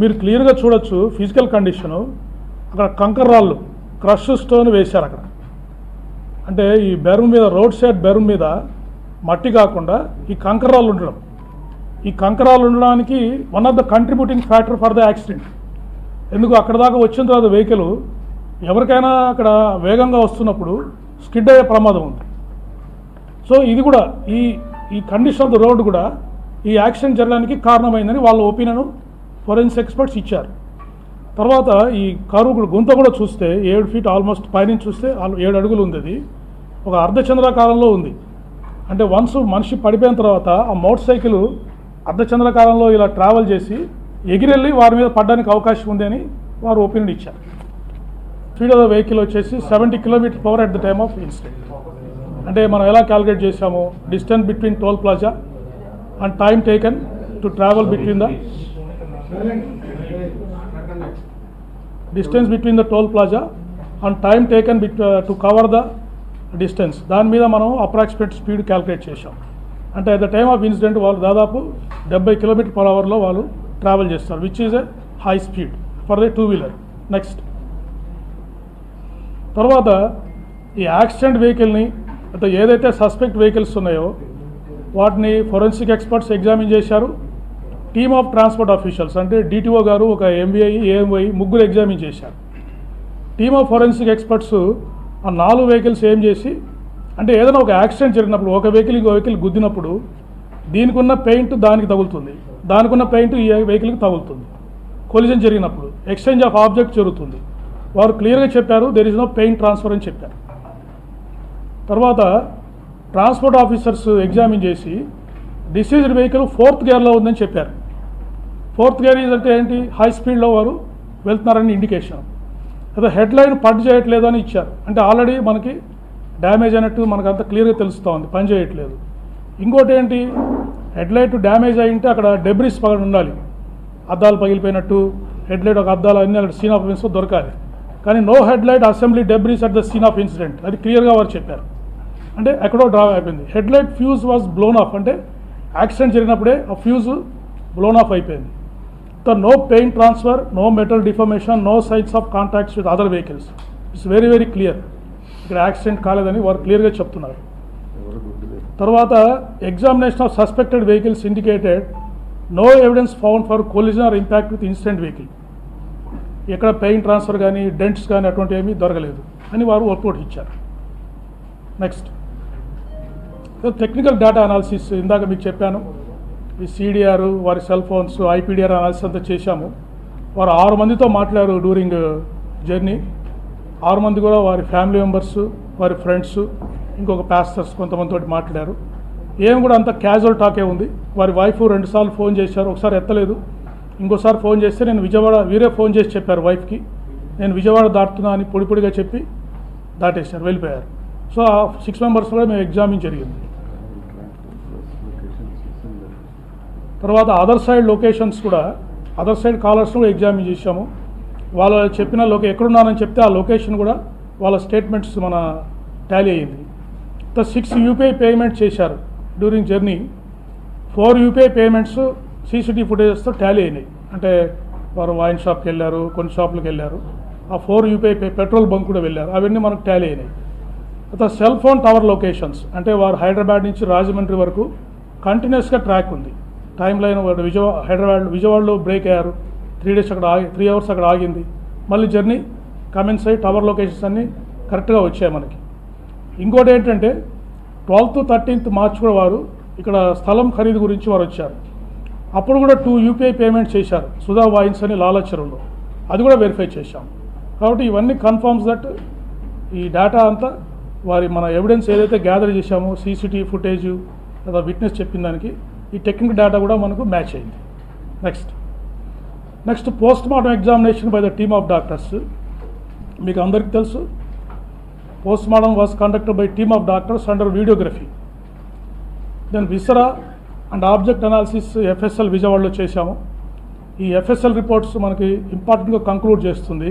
మీరు క్లియర్గా చూడొచ్చు ఫిజికల్ కండిషను. అక్కడ కంకర్ రాళ్ళు క్రష్ స్టోన్ వేశారు అక్కడ. అంటే ఈ బెరూమ్ మీద రోడ్ సైడ్ బెరూమ్ మీద మట్టి కాకుండా ఈ కంకర్ ఉండడం. ఈ కంకరాలు ఉండడానికి one of the contributing factor for the accident. ఎందుకు? అక్కడ దాకా వచ్చిన తర్వాత వెహికల్ ఎవరికైనా అక్కడ వేగంగా వస్తున్నప్పుడు స్కిడ్ అయ్యే ప్రమాదం ఉంది. సో ఇది కూడా ఈ ఈ కండిషన్ ఆఫ్ ద రోడ్ కూడా ఈ యాక్సిడెంట్ జరగడానికి కారణమైందని వాళ్ళ ఒపీనియన్ ఫోరెన్సిక్ ఎక్స్పర్ట్స్ ఇచ్చారు. తర్వాత ఈ కారుకుడు గుంత కూడా చూస్తే ఏడు ఫీట్ ఆల్మోస్ట్ పైనుంచి చూస్తే ఏడు అడుగులు ఉంది అది. ఒక అర్ధచంద్రాకారంలో ఉంది. అంటే వన్స్ మనిషి పడిపోయిన తర్వాత ఆ మోటార్ సైకిల్ అర్ధచంద్రాకారంలో ఇలా ట్రావెల్ చేసి ఎగిరెళ్ళి వారి మీద పడడానికి అవకాశం ఉంది అని వారు ఒపీనియన్ ఇచ్చారు. స్పీడ్ ఆఫ్ ద వెహికల్ వచ్చేసి seventy kilometer per hour at the time of incident అంటే మనం ఎలా క్యాలిక్యులేట్ చేసాము distance between toll plaza and time taken to travel between the distance between the toll plaza and time taken bit to cover the distance దాని మీద మనం approximate speed calculate చేసాం అంటే at the time of incident వాళ్ళు దాదాపు డెబ్బై kilometer per అవర్లో వాళ్ళు ట్రావెల్ చేస్తారు which is a high speed for the two wheeler next తర్వాత ఈ యాక్సిడెంట్ వెహికల్ని అంటే ఏదైతే సస్పెక్ట్ వెహికల్స్ ఉన్నాయో వాటిని ఫోరెన్సిక్ ఎక్స్పర్ట్స్ ఎగ్జామిన్ చేశారు. టీమ్ ఆఫ్ ట్రాన్స్పోర్ట్ ఆఫీషియల్స్ అంటే డిటిఓ గారు ఒక ఎంబీఐ ఏఎంవై ముగ్గురు ఎగ్జామిన్ చేశారు. టీమ్ ఆఫ్ ఫోరెన్సిక్ ఎక్స్పర్ట్స్ ఆ నాలుగు వెహికల్స్ ఏం చేసి అంటే ఏదైనా ఒక యాక్సిడెంట్ జరిగినప్పుడు ఒక వెహికల్ ఇంకో వెహికల్ గుద్దినప్పుడు దీనికి ఉన్న పెయింట్ దానికి తగులుతుంది. దానికి ఉన్న పెయింట్ ఈ వెహికల్కి తగులుతుంది. కొలిజన్ జరిగినప్పుడు ఎక్స్చేంజ్ ఆఫ్ ఆబ్జెక్ట్ జరుగుతుంది. వారు క్లియర్గా చెప్పారు there is no paint transfer అని చెప్పారు. తర్వాత ట్రాన్స్పోర్ట్ ఆఫీసర్స్ ఎగ్జామిన్ చేసి డిసీజ్డ్ వెహికల్ ఫోర్త్ గేర్లో ఉందని చెప్పారు. ఫోర్త్ గేర్ అంటే ఏంటి? హై స్పీడ్లో వారు వెళ్తున్నారని ఇండికేషన్ అదే హెడ్ లైన్ పడ్ చేయట్లేదు అని ఇచ్చారు. అంటే ఆల్రెడీ మనకి డ్యామేజ్ అయినట్టు మనకు అంత క్లియర్గా తెలుస్తూ ఉంది పని చేయట్లేదు. ఇంకోటి ఏంటి? హెడ్ లైట్ డ్యామేజ్ అయి ఉంటే అక్కడ డెబ్రిస్ పగడ ఉండాలి. అద్దాలు పగిలిపోయినట్టు హెడ్ లైట్ ఒక అద్దాలు అన్ని అక్కడ సీన్ ఆఫ్ ఇన్సిడెంట్ దొరకాలి. కానీ no head light assembly debris at the scene of incident అది క్లియర్గా వారు చెప్పారు. అంటే ఎక్కడో డ్రా అయిపోయింది. Head light fuse was blown off అంటే యాక్సిడెంట్ జరిగినప్పుడే ఆ ఫ్యూజ్ బ్లోన్ ఆఫ్ అయిపోయింది. The no paint transfer no metal deformation no signs of contacts with other vehicles it's very very clear ఇక్కడ యాక్సిడెంట్ కాలేదని వారు క్లియర్గా చెప్తున్నారు. తర్వాత examination of suspected vehicles indicated no evidence found for collision or impact with incident vehicle ఎక్కడ pain transfer కానీ dents కానీ అటువంటి ఏమీ దొరకలేదు అని వారు రిపోర్ట్ ఇచ్చారు. నెక్స్ట్ టెక్నికల్ డేటా అనాలిసిస్ ఇందాక మీకు చెప్పాను. ఈ సిడిఆర్ వారి సెల్ ఫోన్స్ ఐపీడిఆర్ అనాలిసిస్ అంతా చేశాము. వారు ఆరు మందితో మాట్లాడారు డ్యూరింగ్ జర్నీ ఆరు మంది కూడా వారి ఫ్యామిలీ మెంబర్స్ వారి ఫ్రెండ్స్ ఇంకొక పాస్టర్స్ కొంతమందితో మాట్లాడారు. ఏం కూడా అంత క్యాజువల్ టాకే ఉంది. వారి వైఫ్ రెండుసార్లు ఫోన్ చేశారు. ఒకసారి ఎత్తలేదు. ఇంకోసారి ఫోన్ చేస్తే నేను విజయవాడ వీరే ఫోన్ చేసి చెప్పారు వైఫ్కి నేను విజయవాడ దాటుతున్నా అని పొడిపొడిగా చెప్పి దాటేశారు వెళ్ళిపోయారు. సో ఆ సిక్స్ మెంబర్స్ కూడా మేము ఎగ్జామిన్ జరిగింది. తర్వాత అదర్ సైడ్ లొకేషన్స్ కూడా అదర్ సైడ్ కాలర్స్ కూడా ఎగ్జామిన్ చేశాము. వాళ్ళు చెప్పిన లోకే ఎక్కడున్నారని చెప్తే ఆ లొకేషన్ కూడా వాళ్ళ స్టేట్మెంట్స్ మన టాలీ అయ్యింది. ద సిక్స్ యూపీఐ పేమెంట్ చేశారు during journey four UPI payments CCTV ఫుటేజెస్తో tally అయినాయి. అంటే వారు వైన్ షాప్కి వెళ్ళారు కొన్ని షాపులకు వెళ్ళారు. ఆ ఫోర్ యూపీఐ పెట్రోల్ బంక్ కూడా వెళ్ళారు. అవన్నీ మనకు టాలీ అయినాయి. తర్వాత సెల్ ఫోన్ టవర్ లొకేషన్స్ అంటే వారు హైదరాబాద్ నుంచి రాజమండ్రి వరకు కంటిన్యూస్గా ట్రాక్ ఉంది. టైం లైన్ విజయవాడ హైదరాబాద్ విజయవాడలో బ్రేక్ అయ్యారు. త్రీ డేస్ అక్కడ ఆగి త్రీ అవర్స్ అక్కడ ఆగింది. మళ్ళీ జర్నీ కమెన్స్ అయ్యి టవర్ లొకేషన్స్ అన్నీ కరెక్ట్గా వచ్చాయి మనకి. ఇంకోటి ఏంటంటే ట్వెల్త్ థర్టీన్త్ మార్చ్ కూడా వారు ఇక్కడ స్థలం ఖరీదు గురించి వారు వచ్చారు. అప్పుడు కూడా టూ యూపీఐ పేమెంట్ చేశారు. సుధా వాయిన్స్ అని లాలచెరువులో అది కూడా వెరిఫై చేశాం. కాబట్టి ఇవన్నీ కన్ఫర్మ్స్ దట్ ఈ డేటా అంతా వారి మన ఎవిడెన్స్ ఏదైతే గ్యాదర్ చేశామో సీసీటీవీ ఫుటేజ్ లేదా విట్నెస్ చెప్పిన దానికి ఈ టెక్నికల్ డేటా కూడా మనకు మ్యాచ్ అయింది. Next next post mortem examination by the team of doctors మీకు అందరికీ తెలుసు. Post mortem was conducted by team of doctors under videography then viscera and object analysis FSL విజయవాడలో చేశాము. ఈ ఎఫ్ఎస్ఎల్ రిపోర్ట్స్ మనకి ఇంపార్టెంట్గా కంక్లూడ్ చేస్తుంది.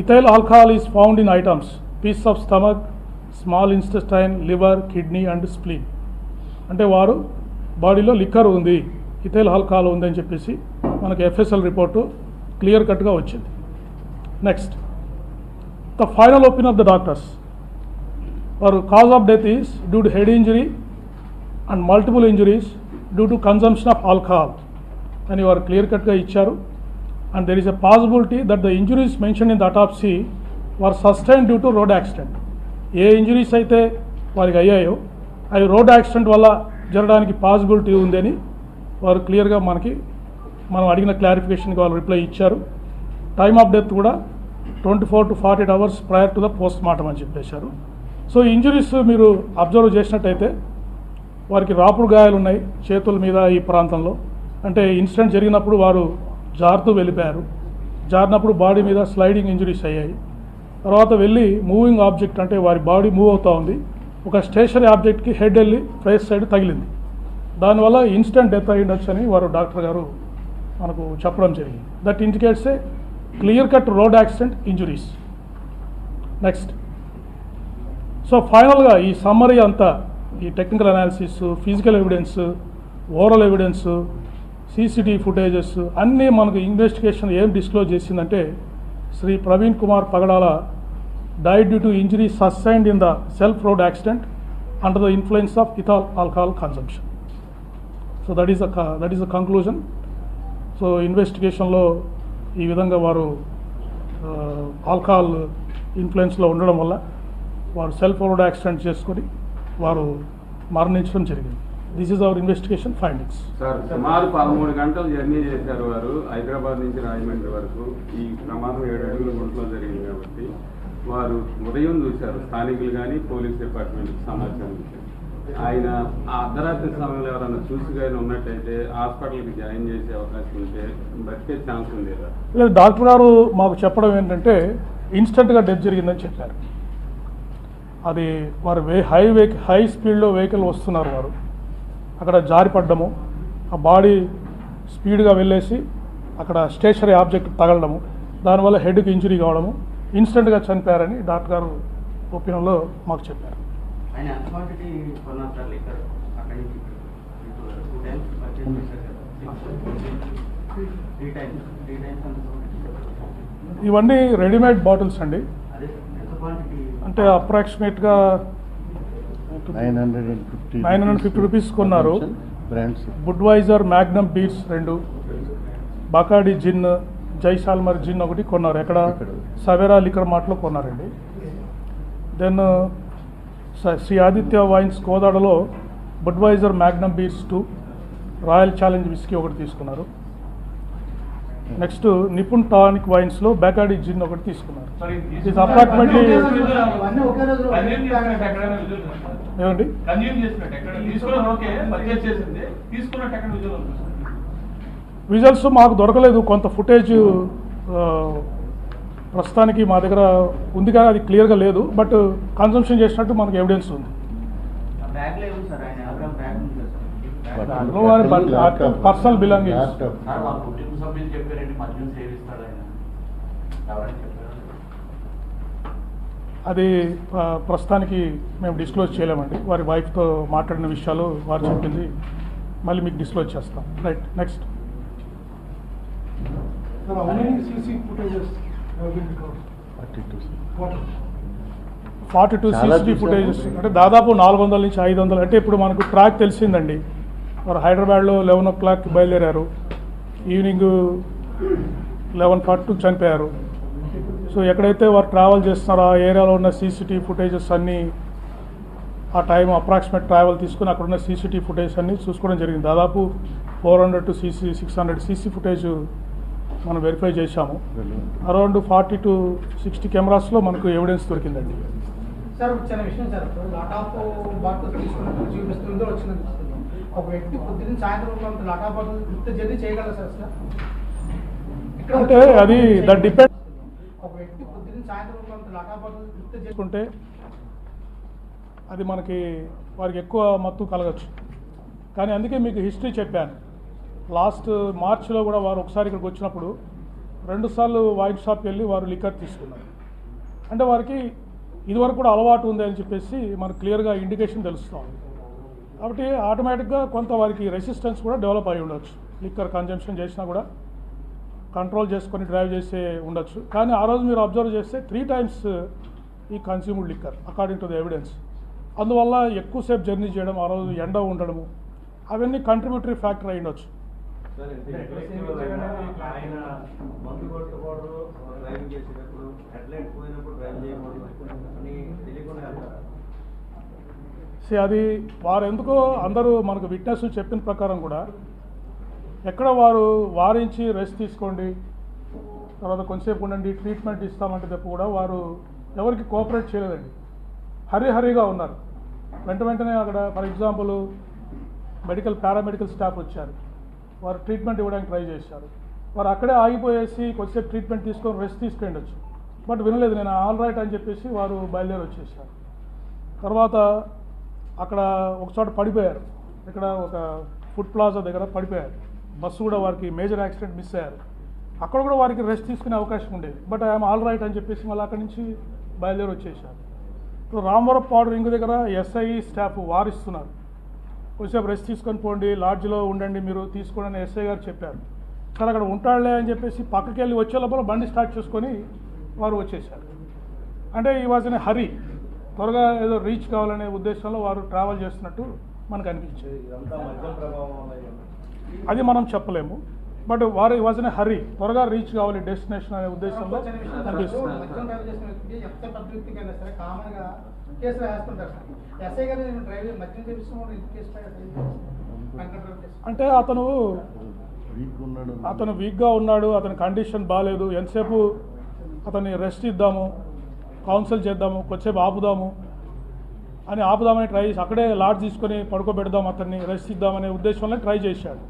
Ethyl alcohol is found in items piece of stomach small intestine liver kidney and spleen అంటే వారు బాడీలో liquor ఉంది ఇథైల్ ఆల్కహాల్ ఉంది అని చెప్పేసి మనకి ఎఫ్ఎస్ఎల్ రిపోర్టు క్లియర్ కట్గా వచ్చింది. Next the final opinion of the doctors వారు cause of death is due to head injury and multiple injuries due to consumption of alcohol అని వారు క్లియర్ కట్గా ఇచ్చారు. And there is a possibility that the injuries mention in the autopsy were sustain due to road accident A injuries అయితే వారికి అయ్యాయో అవి road accident వల్ల జరగడానికి పాసిబిలిటీ ఉందని వారు క్లియర్గా మనకి మనం అడిగిన క్లారిఫికేషన్కి వాళ్ళు రిప్లై ఇచ్చారు. టైమ్ ఆఫ్ డెత్ కూడా twenty four to forty eight hours prior to the post mortem అని చెప్పేశారు. సో ఇంజురీస్ మీరు అబ్జర్వ్ చేసినట్టయితే వారికి రాపుడు గాయాలు ఉన్నాయి చేతుల మీద ఈ ప్రాంతంలో. అంటే ఇన్సిడెంట్ జరిగినప్పుడు వారు జారుతూ వెళ్ళిపోయారు. జారినప్పుడు బాడీ మీద స్లైడింగ్ ఇంజురీస్ అయ్యాయి. తర్వాత వెళ్ళి మూవింగ్ ఆబ్జెక్ట్ అంటే వారి బాడీ మూవ్ అవుతూ ఉంది. ఒక స్టేషనరీ ఆబ్జెక్ట్కి హెడ్ వెళ్ళి ఫేస్ సైడ్ తగిలింది. దానివల్ల ఇన్స్టెంట్ డెత్ అయి ఉండొచ్చు అని వారు డాక్టర్ గారు మనకు చెప్పడం జరిగింది. That indicates a clear cut road accident injuries. Next. So ఫైనల్గా ఈ సమ్మరీ అంతా ఈ technical analysis physical evidence oral evidence CCTV footages అన్నీ మనకు ఇన్వెస్టిగేషన్ ఏం డిస్క్లోజ్ చేసిందంటే Shri Praveen Kumar Pagadala died due to injury sustained in the self road accident under the influence of ethyl alcohol consumption so that is that is the conclusion so ఇన్వెస్టిగేషన్లో ఈ విధంగా వారు alcohol ఇన్ఫ్లుయెన్స్లో ఉండడం వల్ల వారు self road accident చేసుకొని వారు మరణించడం జరిగింది. This is our investigation findings sir సుమారు పదమూడు గంటలు జర్నీ చేశారు వారు హైదరాబాద్ నుంచి రాజమండ్రి వరకు. ఈ ప్రమాదం ఏడు అడుగుల గుంటలో జరిగింది కాబట్టి. వారు ఉదయం చూశారు. స్థానికులు కానీ పోలీస్ డిపార్ట్మెంట్కి సమాచారం ఇచ్చారు. ఆయన ఆ అర్ధరాత్రి సమయంలో ఎవరైనా చూసి కానీ ఉన్నట్టయితే హాస్పిటల్కి జాయిన్ చేసే అవకాశం ఉంటే బతికే ఛాన్స్ ఉంది లేదు డాక్టర్ గారు మాకు చెప్పడం ఏంటంటే ఇన్స్టెంట్గా డెత్ జరిగిందని చెప్పారు. అది వారు వే హై వెహికల్ హై స్పీడ్లో వెహికల్ వస్తున్నారు వారు. అక్కడ జారిపడ్డము ఆ బాడీ స్పీడ్గా వెళ్ళేసి అక్కడ స్టేషనరీ ఆబ్జెక్ట్ తగలడము దానివల్ల హెడ్కి ఇంజరీ కావడము ఇన్స్టెంట్గా చనిపోయారని డాక్టర్ గారు ఒపీనియన్లో మాకు చెప్పారు. ఇవన్నీ రెడీమేడ్ బాటిల్స్ అండి. అంటే అప్రాక్సిమేట్గా nine hundred and fifty 950 rupees కొన్నారు. బ్రాండ్స్. బుడ్వైజర్ మ్యాగ్నమ్ బీర్స్ రెండు బకాడి జిన్ జైసాల్మర్ జిన్ ఒకటి కొన్నారు. ఎక్కడ. సవేరా లిక్కర్ మార్ట్లో కొన్నారండి. దెన్ స- Shri Aditya wines కోదాడలో Budweiser magnum beers two Royal Challenge whisky ఒకటి తీసుకున్నారు. నెక్స్ట్ నిపుణ్ టానిక్ వైన్స్లో బెకాడి జిన్ ఒకటి తీసుకున్నారు. ఇది అపార్ట్మెంట్లీ ఇవన్నీ విజువల్స్ మాకు దొరకలేదు. కొంత ఫుటేజ్ ప్రస్తుతానికి మా దగ్గర ఉంది కానీ అది క్లియర్గా లేదు. బట్ కన్సంప్షన్ చేసినట్టు మనకు ఎవిడెన్స్ ఉంది. పర్సనల్ చెప్పారు? అది ప్రస్తుతానికి మేము డిస్క్లోజ్ చేయలేమండి. వారి వైఫ్తో మాట్లాడిన విషయాలు వారు చెప్పింది. మళ్ళీ మీకు డిస్క్లోజ్ చేస్తాం. Right next Sir, how many CC footages have been recovered? Forty two Total. Forty two చాలా సీసీ చూసాము. ఫుటేజెస్ అంటే దాదాపు నాలుగు వందల నుంచి ఐదు వందలు అంటే ఇప్పుడు మనకు ట్రాక్ తెలిసిందండి వారు హైదరాబాద్లో లెవెన్ ఓ క్లాక్ బయలుదేరారు ఈవినింగ్ లెవెన్ ఫార్టీ టూ చనిపోయారు సో ఎక్కడైతే వారు ట్రావెల్ చేస్తున్నారో ఆ ఏరియాలో ఉన్న సీసీటీవీ ఫుటేజెస్ అన్నీ ఆ టైం అప్రాక్సిమేట్ ట్రావెల్ తీసుకుని అక్కడ ఉన్న సీసీటీవీ ఫుటేజ్ అన్నీ చూసుకోవడం జరిగింది దాదాపు four hundred to CC six hundred CC footage మనం వెరిఫై చేశాము. అరౌండ్ ఫార్టీ టు సిక్స్టీ కెమెరాస్లో మనకు ఎవిడెన్స్ దొరికిందండి. సార్ చిన్న విషయం సార్ తీసుకున్నప్పుడు చూపిస్తుందో వచ్చిందని ఒక వ్యక్తి పొద్దున్న సాయంత్రం బాటిల్ చేయగలరా సార్? ఇక్కడ అంటే అది దట్ డిపెండ్ ఒక వ్యక్తి పొద్దున్న సాయంత్రం బాటిల్ చేసుకుంటే అది మనకి వారికి ఎక్కువ మత్తు కలగచ్చు. కానీ అందుకే మీకు హిస్టరీ చెప్పాను. లాస్ట్ మార్చిలో కూడా వారు ఒకసారి ఇక్కడికి వచ్చినప్పుడు రెండుసార్లు వైన్ షాప్కి వెళ్ళి వారు లిక్కర్ తీసుకున్నారు. అంటే వారికి ఇదివరకు కూడా అలవాటు ఉంది అని చెప్పేసి మనకు క్లియర్గా ఇండికేషన్ తెలుస్తాం కాబట్టి ఆటోమేటిక్గా కొంత వారికి రెసిస్టెన్స్ కూడా డెవలప్ అయి ఉండొచ్చు. లిక్కర్ కన్జంప్షన్ చేసినా కూడా కంట్రోల్ చేసుకొని డ్రైవ్ చేసే ఉండొచ్చు. కానీ ఆ రోజు మీరు అబ్జర్వ్ చేస్తే త్రీ టైమ్స్ ఈ consumed liquor according to the evidence అందువల్ల ఎక్కువసేపు జర్నీ చేయడం ఆ రోజు ఎండ ఉండడము అవన్నీ కంట్రిబ్యూటరీ ఫ్యాక్టర్ అయి ఉండొచ్చు. ఆయన మందు కొట్టకూడదు డ్రైవింగ్ చేసేటప్పుడు హెడ్ లైట్ పోయినప్పుడు డ్రైవ్ చేయకూడదు. అని తెలియకుండా వెళ్తారా? అది వారు ఎందుకో అందరూ మనకు విట్నెస్ చెప్పిన ప్రకారం కూడా ఎక్కడ వారు వారించి రెస్ట్ తీసుకోండి తర్వాత కొంచెంసేపు ఉండండి ట్రీట్మెంట్ ఇస్తామంటే తప్ప కూడా వారు ఎవరికి కోఆపరేట్ చేయలేదండి. హరి హరిగా ఉన్నారు. వెంట వెంటనే అక్కడ for example medical paramedical staff వచ్చారు. వారు ట్రీట్మెంట్ ఇవ్వడానికి ట్రై చేశారు. వారు అక్కడే ఆగిపోయేసి కొద్దిసేపు ట్రీట్మెంట్ తీసుకొని రెస్ట్ తీసుకెళ్ళొచ్చు. బట్ వినలేదు నేను ఆల్ రైట్ అని చెప్పేసి వారు బయలుదేరి వచ్చేసారు. తర్వాత అక్కడ ఒకచోట పడిపోయారు. ఇక్కడ ఒక ఫుడ్ ప్లాజా దగ్గర పడిపోయారు. బస్సు కూడా వారికి మేజర్ యాక్సిడెంట్ మిస్ అయ్యారు. అక్కడ కూడా వారికి రెస్ట్ తీసుకునే అవకాశం ఉండేది. బట్ ఐఎమ్ ఆల్ రైట్ అని చెప్పేసి మళ్ళీ అక్కడి నుంచి బయలుదేరి వచ్చేసారు. ఇప్పుడు రామవరం పాడు రింగ్ దగ్గర ఎస్ఐ స్టాఫ్ వారిస్తున్నారు. కొంచెంసేపు రెస్ట్ తీసుకొని పోండి లాడ్జ్లో ఉండండి మీరు తీసుకోండి అని ఎస్ఐ గారు చెప్పారు. సరే అక్కడ ఉంటాడులే అని చెప్పేసి పక్కకి వెళ్ళి వచ్చే లోపల బండి స్టార్ట్ చేసుకొని వారు వచ్చేసారు. అంటే ఈ వాజ్ ఇన్ హరి త్వరగా ఏదో రీచ్ కావాలనే ఉద్దేశంలో వారు ట్రావెల్ చేస్తున్నట్టు మనకు అనిపించింది. అది మనం చెప్పలేము. బట్ వారు వాజ్ ఇన్ హరి త్వరగా రీచ్ కావాలి డెస్టినేషన్ అనే ఉద్దేశంలో. అనిపిస్తుంది. కేసులు వేస్తుంటారు సార్. ఎస్ఐ గారు మద్యం ఇది అంటే అతను వీక్ ఉన్నాడు. అతను వీక్గా ఉన్నాడు అతని కండిషన్ బాగాలేదు ఎంతసేపు అతన్ని రెస్ట్ ఇద్దాము కౌన్సిల్ చేద్దాము కొద్దిసేపు ఆపుదాము అని ఆపుదామని ట్రై చేసి అక్కడే లాడ్ తీసుకొని పడుకోబెడదాం అతన్ని రెస్ట్ ఇద్దామనే ఉద్దేశంలో ట్రై చేశాడు.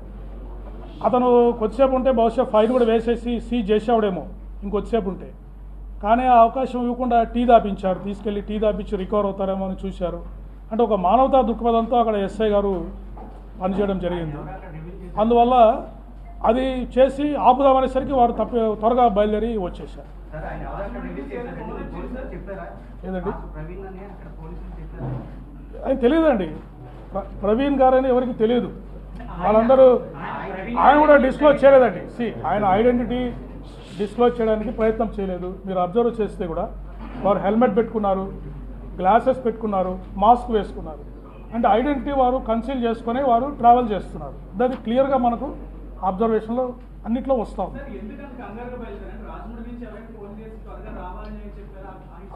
అతను కొద్దిసేపు ఉంటే బహుశా ఫైన్ కూడా వేసేసి సీజ్ చేసేవాడేమో ఇంకొద్దిసేపు ఉంటే. కానీ ఆ అవకాశం ఇవ్వకుండా టీ దాపించారు. తీసుకెళ్ళి టీ దాపించి రికవర్ అవుతారేమో అని చూశారు. అంటే ఒక మానవతా దృక్పథంతో అక్కడ ఎస్ఐ గారు పనిచేయడం జరిగింది. అందువల్ల అది చేసి ఆపుదామనేసరికి వారు తప్ప త్వరగా బయలుదేరి వచ్చేసారు ఏదండి? అది తెలియదండి. ప్ర- ప్రవీణ్ గారు అని ఎవరికి తెలియదు. వాళ్ళందరూ ఆయన కూడా డిస్క్లోజ్ చేయలేదండి. సి ఆయన ఐడెంటిటీ డిస్క్లోజ్ చేయడానికి ప్రయత్నం చేయలేదు. మీరు అబ్జర్వ్ చేస్తే కూడా వారు హెల్మెట్ పెట్టుకున్నారు గ్లాసెస్ పెట్టుకున్నారు మాస్క్ వేసుకున్నారు. అంటే ఐడెంటిటీ వారు కన్సీల్ చేసుకొని వారు ట్రావెల్ చేస్తున్నారు. అది క్లియర్గా మనకు అబ్జర్వేషన్లో అన్నిట్లో వస్తూ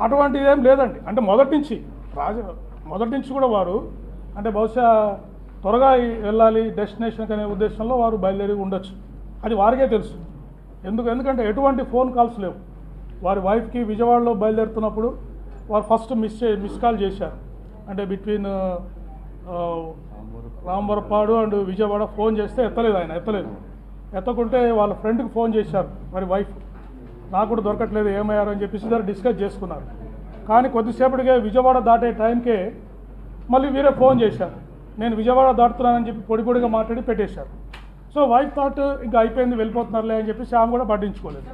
అటువంటిది ఏం లేదండి. అంటే మొదటి నుంచి రాజ మొదటి నుంచి కూడా వారు అంటే బహుశా త్వరగా వెళ్ళాలి డెస్టినేషన్కి అనే ఉద్దేశంలో వారు బయలుదేరి ఉండొచ్చు. అది వారికే తెలుసు. ఎందుకు ఎందుకంటే ఎటువంటి ఫోన్ కాల్స్ లేవు. వారి వైఫ్కి విజయవాడలో బయలుదేరుతున్నప్పుడు వారు ఫస్ట్ మిస్ చే మిస్ కాల్ చేశారు. అంటే between Rambarapadu and Vijayawada phone చేస్తే ఎత్తలేదు ఆయన ఎత్తలేదు. ఎత్తకుంటే వాళ్ళ ఫ్రెండ్కి ఫోన్ చేశారు మరి వైఫ్. నాకు కూడా దొరకట్లేదు ఏమయ్యారు అని చెప్పేసి ఇద్దరు డిస్కస్ చేసుకున్నారు. కానీ కొద్దిసేపటికే విజయవాడ దాటే టైంకే మళ్ళీ వీరే ఫోన్ చేశారు. నేను విజయవాడ దాటుతున్నానని చెప్పి పొడి పొడిగా మాట్లాడి పెట్టేశారు. సో వైఫ్ థాట్ ఇంకా అయిపోయింది వెళ్ళిపోతున్నారులే అని చెప్పేసి ఆమె కూడా పట్టించుకోలేదు.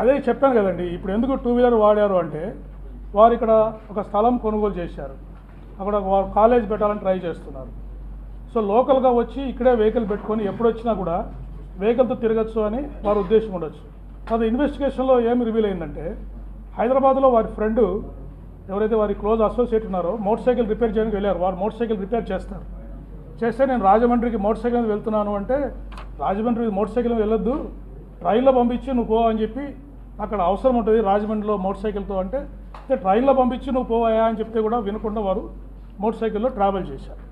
అదే చెప్పాను కదండి ఇప్పుడు ఎందుకు టూ వీలర్ వాడారు అంటే వారు ఇక్కడ ఒక స్థలం కొనుగోలు చేశారు. అక్కడ వారు కాలేజ్ పెట్టాలని ట్రై చేస్తున్నారు. సో లోకల్గా వచ్చి ఇక్కడే వెహికల్ పెట్టుకొని ఎప్పుడు వచ్చినా కూడా వెహికల్తో తిరగచ్చు అని వారి ఉద్దేశం ఉండొచ్చు. అది ఇన్వెస్టిగేషన్లో ఏమి రివీల్ అయిందంటే హైదరాబాద్లో వారి ఫ్రెండ్ ఎవరైతే వారి క్లోజ్ అసోసియేట్ ఉన్నారో మోటార్ సైకిల్ రిపేర్ చేయడానికి వెళ్ళారు. వారు మోటార్ సైకిల్ రిపేర్ చేస్తారు. చేస్తే నేను రాజమండ్రికి మోటార్ సైకిల్ వెళ్తున్నాను అంటే రాజమండ్రికి మోటార్ సైకిల్ వెళ్ళొద్దు. ట్రైన్లో పంపించి నువ్వు పో అని చెప్పి అక్కడ అవసరం ఉంటుంది రాజమండ్రిలో మోటార్ సైకిల్తో అంటే ట్రైన్లో పంపించి నువ్వు పోవాయా అని చెప్తే కూడా వినకుండా వారు మోటార్ సైకిల్లో ట్రావెల్ చేశారు.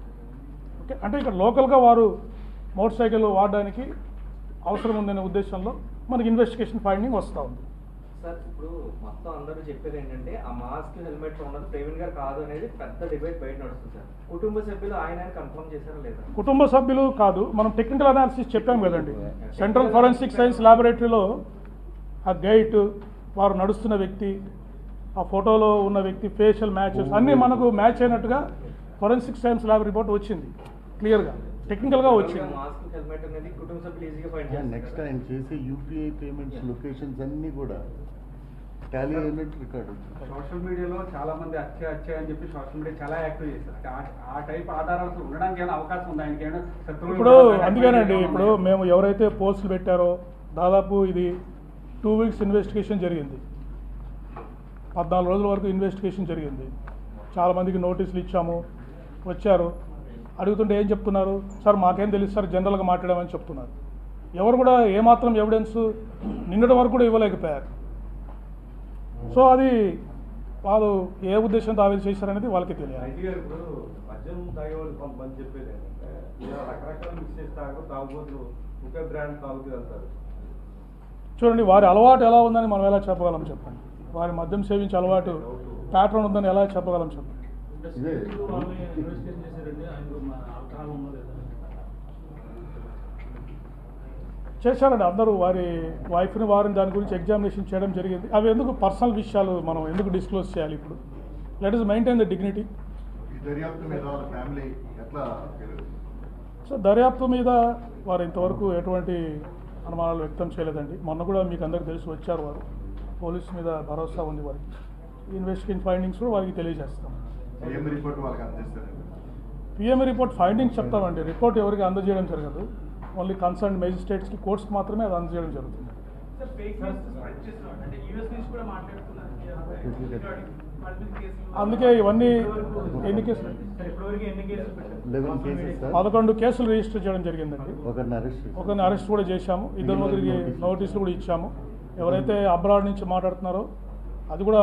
ఓకే? అంటే ఇక్కడ లోకల్గా వారు మోటార్ సైకిల్ వాడడానికి అవసరం ఉందనే ఉద్దేశంలో మనకి ఇన్వెస్టిగేషన్ ఫైండింగ్ వస్తూ ఉంది. సార్ ఇప్పుడు మొత్తం అందరూ చెప్పేది ఏంటంటే ఆ మాస్క్ హెల్మెట్ ఉన్నది ప్రవీణ్ గారు కాదు అనేది పెద్ద డిబేట్ బయట నడుస్తుంది సార్. కుటుంబ సభ్యులు ఆయన కన్ఫర్మ్ చేశారా లేదా? కుటుంబ సభ్యులు కాదు మనం టెక్నికల్ అనాలిసిస్ చెప్పాం కదండి. సెంట్రల్ ఫోరెన్సిక్ సైన్స్ ల్యాబొరేటరీలో ఆ గైట్ వారు నడుస్తున్న వ్యక్తి ఆ ఫోటోలో ఉన్న వ్యక్తి ఫేషియల్ మ్యాచెస్ అన్నీ మనకు మ్యాచ్ అయినట్టుగా ఫోరెన్సిక్ సైన్స్ ల్యాబ్ రిపోర్ట్ వచ్చింది క్లియర్గా టెక్నికల్గా వచ్చింది. నెక్స్ట్ ఆయన చేసే యూపీఐ పేమెంట్స్ లొకేషన్స్ అన్నీ కూడా టాలీ అయినట్టు రికార్డు సోషల్ మీడియాలో చాలా మంది హత్య హత్య అని చెప్పి సోషల్ మీడియా చాలా యాక్టివ్ చేస్తారు. ఆ- టైప్ ఆధారాలు ఉండడానికి ఏమైనా అవకాశం ఉందా? ఆయనకి ఇప్పుడు అందుకేనండి ఇప్పుడు? మేము ఎవరైతే పోస్టులు పెట్టారో దాదాపు ఇది టూ వీక్స్ ఇన్వెస్టిగేషన్ జరిగింది. పద్నాలుగు రోజుల వరకు ఇన్వెస్టిగేషన్ జరిగింది. చాలామందికి నోటీసులు ఇచ్చాము వచ్చారు. అడుగుతుంటే ఏం చెప్తున్నారు? సార్ మాకేం తెలుసు సార్ జనరల్గా మాట్లాడామని చెప్తున్నారు. ఎవరు కూడా ఏమాత్రం ఎవిడెన్స్ నిన్నటి వరకు కూడా ఇవ్వలేకపోయారు. సో అది వాళ్ళు ఏ ఉద్దేశంతో ఆవేశ చేశారనేది వాళ్ళకి తెలియాలి. వెళ్తారు చూడండి వారి అలవాటు ఎలా ఉందని మనం ఎలా చెప్పగలం చెప్పండి? వారి మద్యం సేవించే అలవాటు ప్యాటర్న్ ఉందని ఎలా చెప్పగలం చెప్పండి? ఇదే. చేశారండి. అందరూ వారి వైఫ్ని వారిని దాని గురించి ఎగ్జామినేషన్ చేయడం జరిగింది. అవి ఎందుకు పర్సనల్ విషయాలు మనం ఎందుకు డిస్క్లోజ్ చేయాలి ఇప్పుడు? Let us maintain the dignity ఈ దర్యాప్తు మీద వాళ్ళ ఫ్యామిలీ ఎట్లా సో దర్యాప్తు మీద వారు ఇంతవరకు ఎటువంటి అనుమానాలు వ్యక్తం చేయలేదండి. మొన్న కూడా మీకు అందరికి తెలిసి వచ్చారు వారు. పోలీస్ మీద భరోసా ఉంది వారికి. ఇన్వెస్టిగేషన్ ఫైండింగ్స్ కూడా వారికి తెలియజేస్తాం. ఏం రిపోర్ట్ ఫైండింగ్స్ చెప్తామండి. రిపోర్ట్ ఎవరికి అందజేయడం జరగదు. ఓన్లీ కన్సర్న్ మేజిస్ట్రేట్స్కి కోర్ట్స్కి మాత్రమే అది అందజేయడం జరుగుతుంది. సార్ ఫేక్ న్యూస్ స్ప్రెడ్ చేస్తున్నాడు అంటే యూఎస్ నుంచి కూడా మాట్లాడుతున్నారు. వాళ్ళ మీద కేసులు అందుకే ఇవన్నీ ఎన్ని కేసులు? సార్ ఇప్పటివరకు ఎన్ని కేసులు పెట్టారు? లెవెన్ కేసెస్ సార్ పదకొండు కేసులు రిజిస్టర్ చేయడం జరిగిందండి. ఒకరిని అరెస్ట్ ఒకరిని అరెస్ట్ కూడా చేశాము. ఇద్దరు ముగ్గురికి నోటీసులు కూడా ఇచ్చాము. ఎవరైతే అబ్రాడ్ నుంచి మాట్లాడుతున్నారో అది కూడా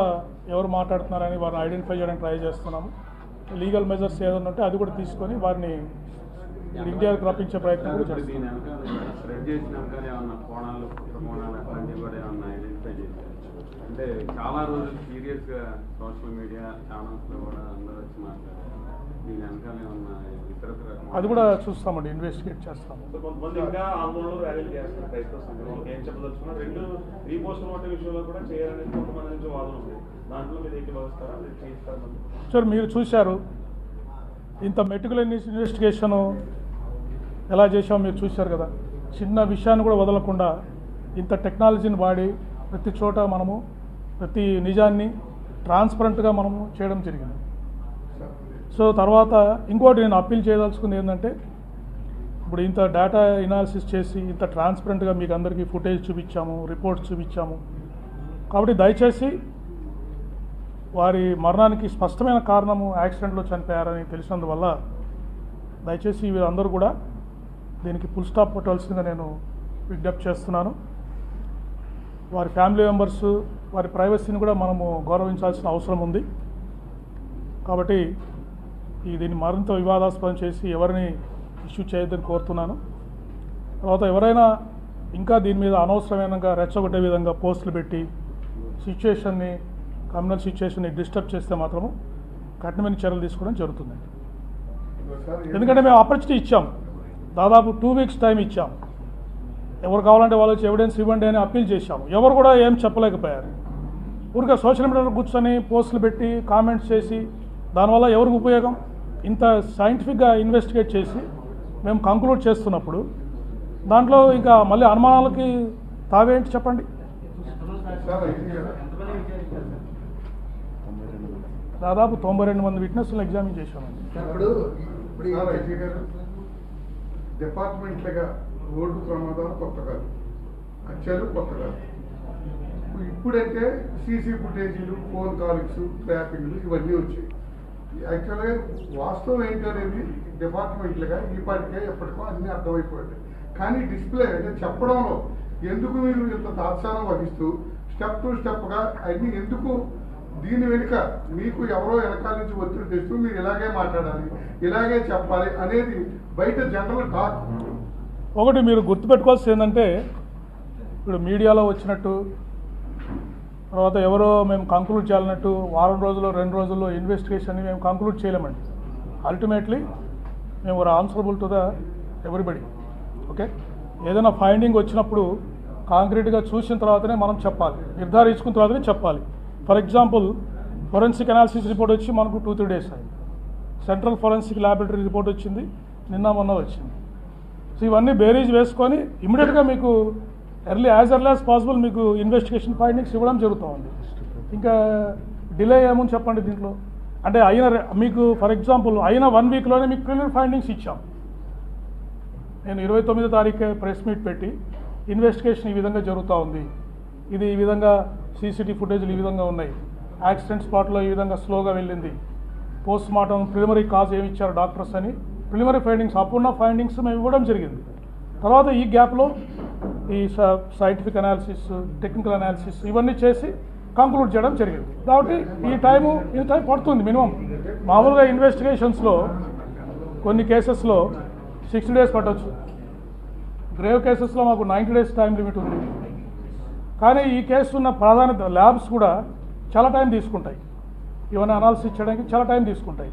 ఎవరు మాట్లాడుతున్నారని వారిని ఐడెంటిఫై చేయడానికి ట్రై చేస్తున్నాము. లీగల్ మెజర్స్ ఏదైనా ఉంటే అది కూడా తీసుకొని వారిని ఇండియాకి రప్పించే ప్రయత్నం కూడా చేస్తున్నాం. అంటే చాలా రోజులు సీరియస్గా సోషల్ మీడియా ఛానల్స్లో కూడా అందరూ వచ్చి మాట్లాడారు. అది కూడా చూస్తామండి ఇన్వెస్టిగేట్ మరి? సార్ మీరు చూశారు ఇంత మెటికల్ ఇన్వెస్టిగేషను ఎలా చేసామో మీరు చూశారు కదా. చిన్న విషయాన్ని కూడా వదలకుండా ఇంత టెక్నాలజీని వాడి ప్రతి చోట మనము ప్రతి నిజాన్ని ట్రాన్స్పరెంట్గా మనము చేయడం జరిగింది. సో తర్వాత ఇంకోటి నేను అప్పీల్ చేయదలుచుకుంది ఏంటంటే ఇప్పుడు ఇంత డేటా ఎనాలిసిస్ చేసి ఇంత ట్రాన్స్పరెంట్గా మీకు అందరికీ ఫుటేజ్ చూపించాము రిపోర్ట్స్ చూపించాము. కాబట్టి దయచేసి వారి మరణానికి స్పష్టమైన కారణము యాక్సిడెంట్లో చనిపోయారని తెలిసినందువల్ల దయచేసి వీరందరూ కూడా దీనికి ఫుల్ స్టాప్ పెట్టవలసిందిగా నేను విజ్ఞప్తి చేస్తున్నాను. వారి ఫ్యామిలీ మెంబర్స్ వారి ప్రైవసీని కూడా మనము గౌరవించాల్సిన అవసరం ఉంది. కాబట్టి ఈ దీన్ని మరింత వివాదాస్పదం చేసి ఎవరిని ఇష్యూ చేయొద్దని కోరుతున్నాను. తర్వాత ఎవరైనా ఇంకా దీని మీద అనవసరమైనగా రెచ్చగొట్టే విధంగా పోస్టులు పెట్టి సిచ్యుయేషన్ని కమ్యూనల్ సిచ్యుయేషన్ని డిస్టర్బ్ చేస్తే మాత్రము కఠినమైన చర్యలు తీసుకోవడం జరుగుతుందండి ఎందుకంటే మేము ఆపర్చునిటీ ఇచ్చాం. దాదాపు టూ వీక్స్ టైం ఇచ్చాం. ఎవరు కావాలంటే వాళ్ళు వచ్చి ఎవిడెన్స్ ఇవ్వండి అని అప్పీల్ చేశాము. ఎవరు కూడా ఏం చెప్పలేకపోయారు. ఊరికే సోషల్ మీడియాలో కూర్చొని పోస్టులు పెట్టి కామెంట్స్ చేసి దానివల్ల ఎవరికి ఉపయోగం? ఇంత సైంటిఫిక్గా ఇన్వెస్టిగేట్ చేసి మేము కంక్లూడ్ చేస్తున్నప్పుడు దాంట్లో ఇంకా మళ్ళీ అనుమానాలకి తావేంటి చెప్పండి. దాదాపు తొంభై రెండు మంది విట్నెస్లు ఎగ్జామిన్ చేశామండి. డిపార్ట్మెంట్లుగా రోడ్డు ప్రమాదాలు కొత్త కాదు. హత్యలు కొత్త కాదు. ఇప్పుడు- ఇప్పుడంటే సీసీ ఫుటేజీలు ఫోన్ కాలింగ్స్ ట్రాపింగ్లు ఇవన్నీ వచ్చాయి. యాక్చువల్గా వాస్తవం ఏంటనేది డిపార్ట్మెంట్లుగా ఈ ఎప్పటికో అన్నీ అర్థమైపోయాయి. కానీ డిస్ప్లే అంటే చెప్పడంలో ఎందుకు మీరు ఇంత తాత్సారం వహిస్తూ స్టెప్ టు స్టెప్గా అన్ని ఎందుకు దీని వెనుక మీకు ఎవరో వెనకాల నుంచి ఒత్తిడి తెస్తూ మీరు ఇలాగే మాట్లాడాలి ఇలాగే చెప్పాలి అనేది బయట జనరల్ టాక్. ఒకటి మీరు గుర్తుపెట్టుకోవాల్సింది ఏంటంటే ఇప్పుడు మీడియాలో వచ్చినట్టు తర్వాత ఎవరో మేము కంక్లూడ్ చేయాలన్నట్టు వారం రోజుల్లో రెండు రోజుల్లో ఇన్వెస్టిగేషన్ మేము కంక్లూడ్ చేయలేమండి. అల్టిమేట్లీ మేము answerable to the everybody okay ఏదైనా ఫైండింగ్ వచ్చినప్పుడు కాంక్రీట్గా చూసిన తర్వాతనే మనం చెప్పాలి. నిర్ధారించుకున్న తర్వాతనే చెప్పాలి. For example forensic analysis report వచ్చి మనకు టూ త్రీ డేస్ అయింది. సెంట్రల్ ఫొరెన్సిక్ ల్యాబొరేటరీ రిపోర్ట్ వచ్చింది నిన్న మొన్న వచ్చింది. సో ఇవన్నీ బేరీజ్ వేసుకొని ఇమీడియట్గా మీకు early as early as possible మీకు ఇన్వెస్టిగేషన్ ఫైండింగ్స్ ఇవ్వడం జరుగుతూ ఉంది ఇంకా డిలే ఏముంది చెప్పండి దీంట్లో. అంటే అయిన మీకు ఫర్ ఎగ్జాంపుల్ అయిన వన్ వీక్లోనే మీకు ప్రిలిమినరీ ఫైండింగ్స్ ఇచ్చాం. నేను ఇరవై తొమ్మిదో తారీఖు ప్రెస్ మీట్ పెట్టి ఇన్వెస్టిగేషన్ ఈ విధంగా జరుగుతూ ఉంది. ఇది ఈ విధంగా సీసీటీ ఫుటేజ్లు ఈ విధంగా ఉన్నాయి. యాక్సిడెంట్ స్పాట్లో ఈ విధంగా స్లోగా వెళ్ళింది. పోస్ట్ మార్టం ప్రిలిమరీ కాజ్ ఏమి ఇచ్చారు డాక్టర్స్ అని. ప్రిలిమరీ ఫైండింగ్స్ అప్పుడున్న ఫైండింగ్స్ మేము ఇవ్వడం జరిగింది. తర్వాత ఈ గ్యాప్లో ఈ సైంటిఫిక్ అనాలిసిస్ టెక్నికల్ అనాలిసిస్ ఇవన్నీ చేసి కంక్లూడ్ చేయడం జరిగింది. కాబట్టి ఈ టైము ఈ టైం పడుతుంది మినిమం. మామూలుగా ఇన్వెస్టిగేషన్స్లో కొన్ని కేసెస్లో సిక్స్టీ డేస్ పట్టవచ్చు గ్రేవ్ కేసెస్లో మాకు నైంటీ డేస్ టైం లిమిట్ ఉంది. కానీ ఈ కేసు ఉన్న ప్రాధాన్యత ల్యాబ్స్ కూడా చాలా టైం తీసుకుంటాయి. ఇవన్నీ అనాలిసిస్ చేయడానికి చాలా టైం తీసుకుంటాయి.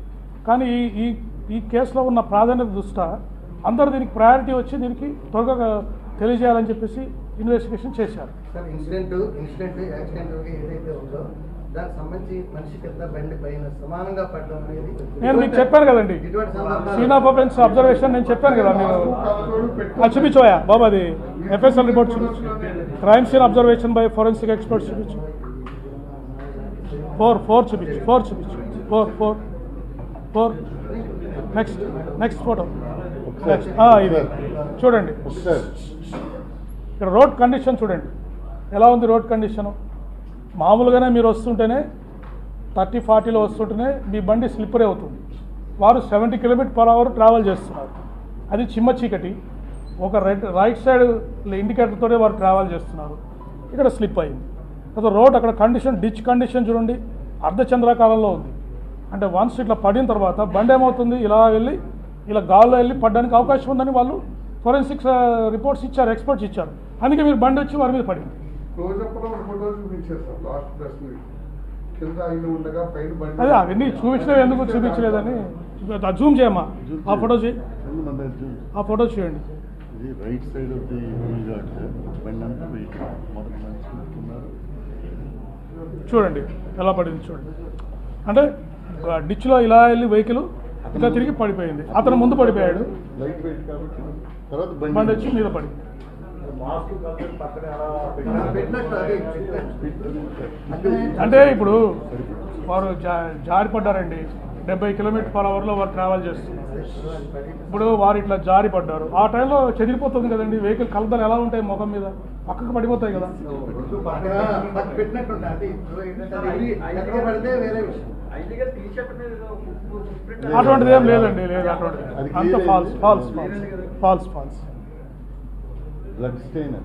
కానీ ఈ ఈ ఈ కేసులో ఉన్న ప్రాధాన్యత దృష్ట్యా అందరూ దీనికి ప్రయారిటీ వచ్చి దీనికి త్వరగా తెలియజేయాలని చెప్పేసి ఇన్వెస్టిగేషన్ చేశారు. సార్ ఇన్సిడెంట్ ఇన్సిడెంట్ యాక్సిడెంట్ ఏదైతే ఉందో దానికి సంబంధించి మనిషి కింద బండి పైన సమానంగా పడడం అనేది నేను మీకు చెప్పాను కదండి. సీన్ ఆఫ్ అఫెన్స్ అబ్జర్వేషన్ నేను చెప్పాను కదా మీరు అది చూపించోయా బాబు అది ఎఫ్ఎస్ఎల్ రిపోర్ట్ చూపించు. Crime scene observation by forensic experts చూపించు. ఫోర్ ఫోర్ చూపించు. ఫోర్ చూపించు. Four four four next next photo ఇది. చూడండి. ఇక్కడ రోడ్ కండిషన్ చూడండి. ఎలా ఉంది రోడ్ కండిషను? మామూలుగానే మీరు వస్తుంటేనే థర్టీ ఫార్టీలో వస్తుంటేనే మీ బండి స్లిప్పరే అవుతుంది. వారు seventy kilometer per hour travel చేస్తున్నారు. అది చిమ్మ చీకటి. ఒక రెడ్ రైట్ సైడ్ ఇండికేటర్తోనే వారు ట్రావెల్ చేస్తున్నారు. ఇక్కడ స్లిప్ అయింది. తర్వాత రోడ్ అక్కడ కండిషన్ డిచ్ కండిషన్ చూడండి. అర్ధచంద్రాకారంలో ఉంది. అంటే వన్స్ ఇట్లా పడిన తర్వాత బండి ఏమవుతుంది? ఇలా వెళ్ళి ఇలా గాల్లో వెళ్ళి పడడానికి అవకాశం ఉందని వాళ్ళు ఫోరెన్సిక్స్ రిపోర్ట్స్ ఇచ్చారు ఎక్స్పర్ట్స్ ఇచ్చారు. అందుకే మీరు బండి వచ్చి వారి మీద పడింది. అదే అవన్నీ చూపించలేదు ఎందుకు చూపించలేదని జూమ్ చేయమ్మా. ఆ ఫోటో చేయి ఆ ఫోటో చేయండి ఇది రైట్ సైడ్ ఆఫ్ ది చూడండి ఎలా పడింది చూడండి. అంటే డిచ్లో ఇలా వెళ్ళి వెహికల్ ఇలా తిరిగి పడిపోయింది. అతను ముందు పడిపోయాడు. లైట్ వెయిట్ కాబట్టి తర్వాత బండి. వచ్చి మీద పెట్టినట్టు. అంటే ఇప్పుడు వారు జా జారి పడ్డారండి. డెబ్బై కిలోమీటర్ పర్ అవర్లో వారు ట్రావెల్ చేస్తున్నారు. ఇప్పుడు వారు ఇట్లా జారి పడ్డారు. ఆ టైంలో చెదిరిపోతుంది కదండి. వెహికల్ కలదలు ఎలా ఉంటాయి ముఖం మీద? పక్కకు పడిపోతాయి కదా. అటువంటిది ఏం లేదండి లేదు అటువంటిది. అంత false. False false. False false. Blood stain